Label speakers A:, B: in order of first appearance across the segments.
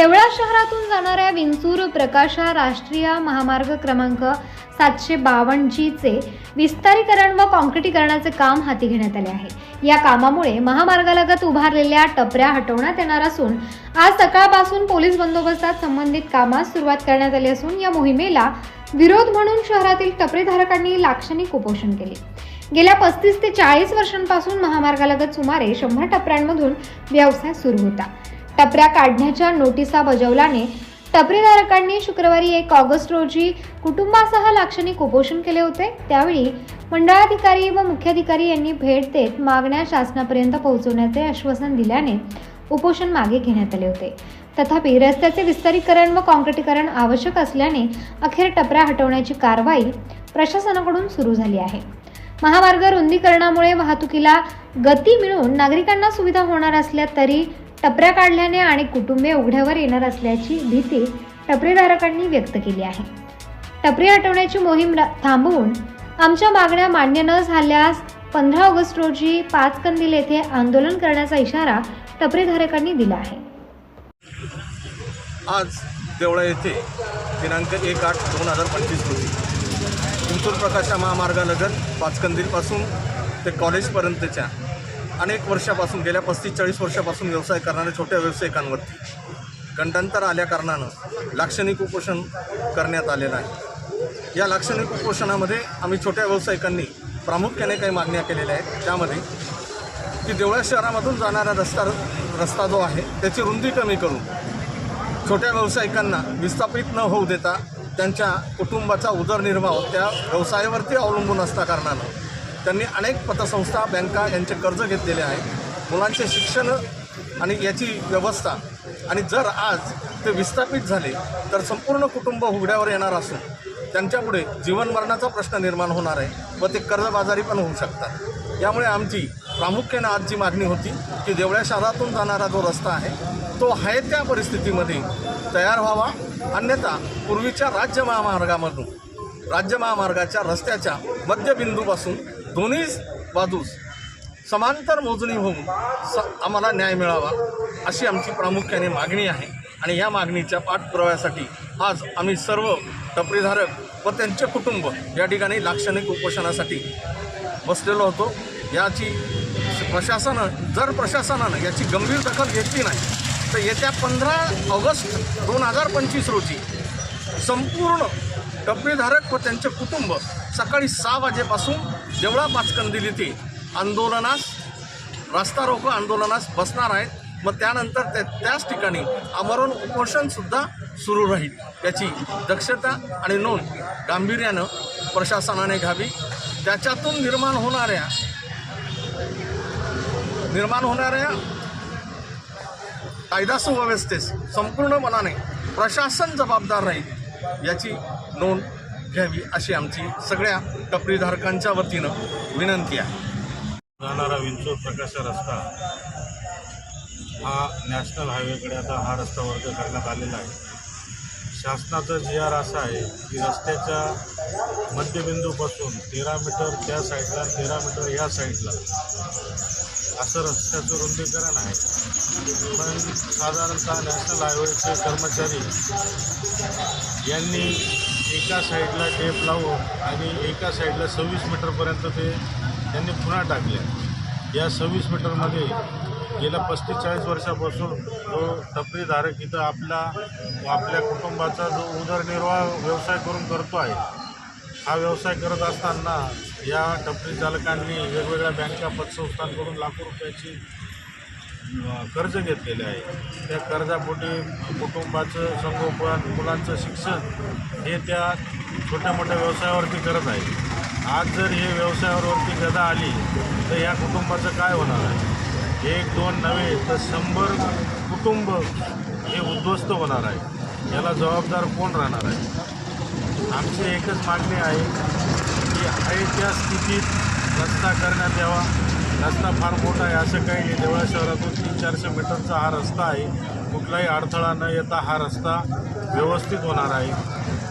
A: देवळा शहरातून जाणाऱ्या विंचूर प्रकाशा राष्ट्रीय महामार्ग क्रमांक सातशे बावन्न जीचे विस्तारीकरण व काँक्रिटीकरणाचे काम हाती घेण्यात आले आहे. या कामामुळे महामार्गालगत उभारलेल्या टपऱ्या हटवण्यात येणार असून आज सकाळपासून पोलीस बंदोबस्तात संबंधित कामास सुरुवात करण्यात आली असून या मोहिमेला विरोध म्हणून शहरातील टपरीधारकांनी लाक्षणिक उपोषण केले. गेल्या पस्तीस ते चाळीस वर्षांपासून महामार्गालगत सुमारे शंभर टपऱ्यांमधून व्यवसाय सुरू होता. टपऱ्या काढण्याच्या नोटिसा बजावल्याने टपरीधारकांनी शुक्रवारी एक ऑगस्ट रोजी कुटुंबासह लाक्षणिक उपोषण केले होते. त्यावेळी मंडळाधिकारी व मुख्याधिकारी यांनी भेट देत मागण्या शासनापर्यंत पोहोचवण्याचे आश्वासन दिल्याने उपोषण मागे घेण्यात आले होते. तथापि रस्त्याचे विस्तारीकरण व काँक्रिटीकरण आवश्यक असल्याने अखेर टपऱ्या हटवण्याची कारवाई प्रशासनाकडून सुरू झाली आहे. महामार्ग रुंदीकरणामुळे वाहतुकीला गती मिळून नागरिकांना सुविधा होणार असल्या तरी टपऱ्या काढल्याने आणि कुटुंबे उघड्यावर येणार असल्याची भीती टपरीधारकांनी व्यक्त केली आहे. टपरी हटवण्याची मोहीम थांबवून आमच्या मागण्या मान्य न झाल्यास पंधरा ऑगस्ट रोजी पाच कंदील येथे आंदोलन करण्याचा इशारा टपरीधारकांनी दिला आहे.
B: आज देवळा येथे दिनांक एक आठ दोन हजार पंचवीस रोजी चिंचूर प्रकाशा महामार्गालगत पाचकंदीलपासून ते कॉलेजपर्यंतच्या अनेक वर्षापासून गेल्या पस्तीस चाळीस वर्षापासून व्यवसाय करणाऱ्या छोट्या व्यावसायिकांवरती गंडांतर आल्याकारणानं लाक्षणिक उपोषण करण्यात आलेलं आहे. या लाक्षणिक उपोषणामध्ये आम्ही छोट्या व्यावसायिकांनी प्रामुख्याने काही मागण्या केलेल्या आहेत. त्यामध्ये की देवळा शहरामधून जाणारा रस्ता रस्ता जो आहे त्याची रुंदी कमी करून छोट्या व्यावसायिकांना विस्थापित न होऊ देता त्यांच्या कुटुंबाचा उदरनिर्वाह त्या व्यवसायावरती अवलंबून असता कारणानं त्यांनी अनेक पतसंस्था बँका यांचे कर्ज घेतलेले आहे मुलांचे शिक्षण आणि याची व्यवस्था. आणि जर आज ते विस्थापित झाले तर संपूर्ण कुटुंब उघड्यावर येणार असून त्यांच्यापुढे जीवनमरणाचा प्रश्न निर्माण होणार आहे व ते कर्जबाजारी पण होऊ शकतात. यामुळे आमची प्रामुख्याने आज जी मागणी होती की देवळ्या शहरातून जाणारा जो रस्ता आहे तो आहे त्या परिस्थितीमध्ये तयार व्हावा. अन्यथा पूर्वीच्या राज्य महामार्गामधून राज्य महामार्गाच्या रस्त्याच्या मध्यबिंदूपासून दोन्ही बाजूस समांतर मोजणी होऊन स आम्हाला न्याय मिळावा अशी आमची प्रामुख्याने मागणी आहे. आणि या मागणीच्या पाठपुराव्यासाठी आज आम्ही सर्व टपरीधारक व त्यांचे कुटुंब या ठिकाणी लाक्षणिक उपोषणासाठी बसलेलो होतो. याची प्रशासनं जर प्रशासनानं याची गंभीर दखल घेतली नाही तर येत्या पंधरा ऑगस्ट दोन हजार पंचवीस रोजी संपूर्ण टपरीधारक व त्यांचे कुटुंब सकाळी सहा वाजेपासून देवळा दिली येथे आंदोलनास रस्ता रोको आंदोलनास बसणार आहेत. मग त्यानंतर ते त्याच ठिकाणी आमरण उपोषणसुद्धा सुरू राहील. याची दक्षता आणि नोंद गांभीर्यानं प्रशासनाने घ्यावी. त्याच्यातून निर्माण होणाऱ्या निर्माण होणाऱ्या कायदा सुव्यवस्थेस संपूर्ण मनाने प्रशासन जबाबदार राहील याची नोंद घ्यावी अशी आमची सगळ्या टपरीधारकांच्या वतीनं विनंती आहे.
C: जाणारा विंचूर प्रकाश रस्ता हा नॅशनल हायवेकडे आता हा रस्ता वर्ग करण्यात आलेला आहे. शासनाचा जी आर असा आहे की रस्त्याच्या मध्यबिंदूपासून तेरा मीटर त्या साईडला तेरा मीटर या साईडला असं रस्त्याचं रुंदीकरण आहे. पण साधारणतः नॅशनल हायवेचे कर्मचारी यांनी एका साईडला टेप लावून आणि एका साईडला सव्वीस मीटरपर्यंत ते त्यांनी पुन्हा टाकले या सव्वीस मीटरमध्ये गेल्या पस्तीस चाळीस वर्षापासून जो टपरीधारक इथं आपला आपल्या कुटुंबाचा जो उदरनिर्वाह व्यवसाय करून करतो आहे हा व्यवसाय करत असताना या टपरी चालकांनी वेगवेगळ्या बँका पतसंस्थांकडून लाखो रुपयाची कर्ज घेतलेले आहे. त्या कर्जापोटी कुटुंबाचं संगोपन मुलांचं शिक्षण हे त्या छोट्या मोठ्या व्यवसायावरती करत आहे. आज जर हे व्यवसायावरती गदा आली तर या कुटुंबाचं काय होणार आहे? एक दोन नव्हे तर शंभर कुटुंब हे उद्ध्वस्त होणार आहे. याला जबाबदार कोण राहणार आहे? आमची एकच मागणी आहे की आहे त्या स्थितीत रस्ता करण्यात यावा. रस्ता फार मोठा आहे असं काही नाही. देवळा शहरातून तीन चारशे मीटरचा हा रस्ता आहे. कुठलाही अडथळा न येता हा रस्ता व्यवस्थित होणार आहे.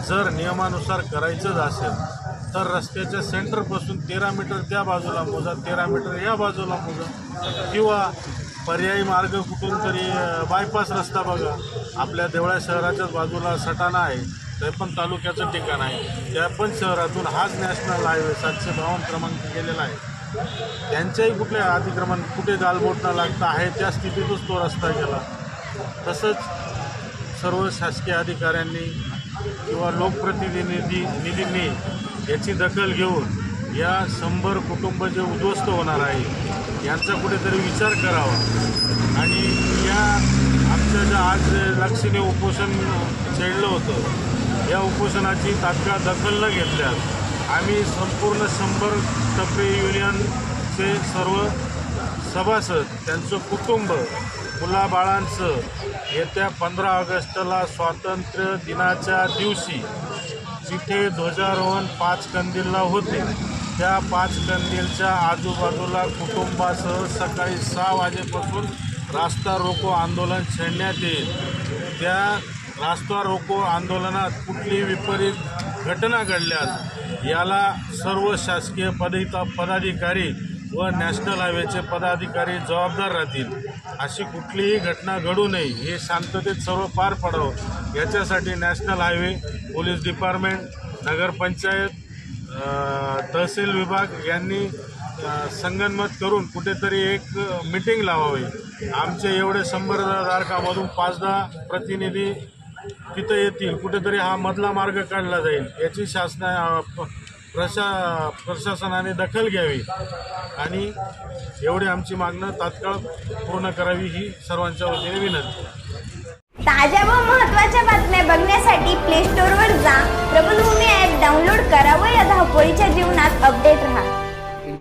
C: जर नियमानुसार करायचंच असेल तर रस्त्याच्या सेंटरपासून तेरा मीटर त्या बाजूला मोजा तेरा मीटर या बाजूला मोजा. किंवा पर्यायी मार्ग कुठून तरी बायपास रस्ता बघा. आपल्या देवळा शहराच्याच बाजूला सटाणा आहे ते पण तालुक्याचं ठिकाण आहे. त्या पण शहरातून हाच नॅशनल हायवे सातशे बावन्न क्रमांक गेलेला आहे. त्यांच्याही कुठल्या अतिक्रमण कुठे गालबोट न लागता आहे त्या स्थितीतच तो रस्ता गेला. तसंच सर्व शासकीय अधिकाऱ्यांनी किंवा लोकप्रतिनिधी निधींनी याची दखल घेऊन या शंभर कुटुंब जे उद्ध्वस्त होणार आहे यांचा कुठेतरी विचार करावा. आणि या आमच्या ज्या आज लक्षणीय उपोषण चढलं होतं या उपोषणाची तात्काळ दखल न घेतल्यास आम्ही संपूर्ण शंभर टप्पे युनियनचे सर्व सभासद त्यांचं कुटुंब मुलाबाळांचं येत्या पंधरा ऑगस्टला स्वातंत्र्य दिनाच्या दिवशी जिथे ध्वजारोहण पाच कंदीलला होते त्या पाच कंदीलच्या आजूबाजूला कुटुंबासह सकाळी सहा वाजेपासून रास्ता रोको आंदोलन छेडण्यात येईल. त्या रास्ता रोको आंदोलनात कुठली विपरीत घटना घडल्यास याला सर्व शासकीय पदिता पदाधिकारी व नॅशनल हायवेचे पदाधिकारी जबाबदार राहतील. अशी कुठलीही घटना घडू नये हे शांततेत सर्व पार पडावं. याच्यासाठी national highway police department nagar panchayat tehsil विभाग यांनी संगनमत करून कुठेतरी एक मिटिंग लावावी. आमचे एवढे शंभर धारकामधून पाच दहा प्रतिनिधी तिथं येतील कुठेतरी हा मधला मार्ग काढला जाईल. याची शासना प- प्रशा प्रशासनाने दखल घ्यावी. आणि एवढी आमची मागणं तात्काळ पूर्ण करावी ही सर्वांच्या वतीने विनंती.
D: ताज्या व महत्त्वाच्या बातम्या बघण्यासाठी प्ले स्टोअरवर जा. प्रबलभूमी ॲप डाउनलोड करा व या धावपळीच्या जीवनात अपडेट राहा.